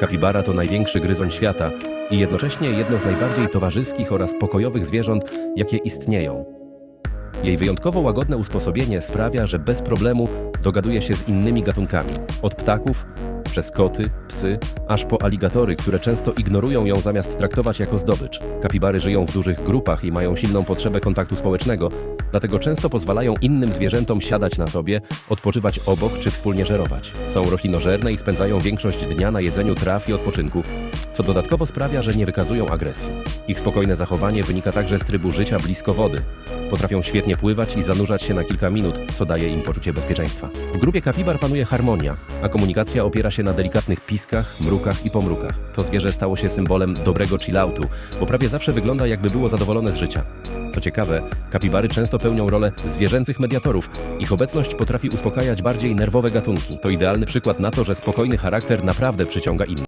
Kapibara to największy gryzoń świata i jednocześnie jedno z najbardziej towarzyskich oraz pokojowych zwierząt, jakie istnieją. Jej wyjątkowo łagodne usposobienie sprawia, że bez problemu dogaduje się z innymi gatunkami. Od ptaków, przez koty, psy, aż po aligatory, które często ignorują ją zamiast traktować jako zdobycz. Kapibary żyją w dużych grupach i mają silną potrzebę kontaktu społecznego, dlatego często pozwalają innym zwierzętom siadać na sobie, odpoczywać obok czy wspólnie żerować. Są roślinożerne i spędzają większość dnia na jedzeniu traw i odpoczynku, co dodatkowo sprawia, że nie wykazują agresji. Ich spokojne zachowanie wynika także z trybu życia blisko wody. Potrafią świetnie pływać i zanurzać się na kilka minut, co daje im poczucie bezpieczeństwa. W grupie kapibar panuje harmonia, a komunikacja opiera się na delikatnych piskach, mrukach i pomrukach. To zwierzę stało się symbolem dobrego chilloutu, bo prawie zawsze wygląda jakby było zadowolone z życia. Co ciekawe, kapibary często pełnią rolę zwierzęcych mediatorów. Ich obecność potrafi uspokajać bardziej nerwowe gatunki. To idealny przykład na to, że spokojny charakter naprawdę przyciąga innych.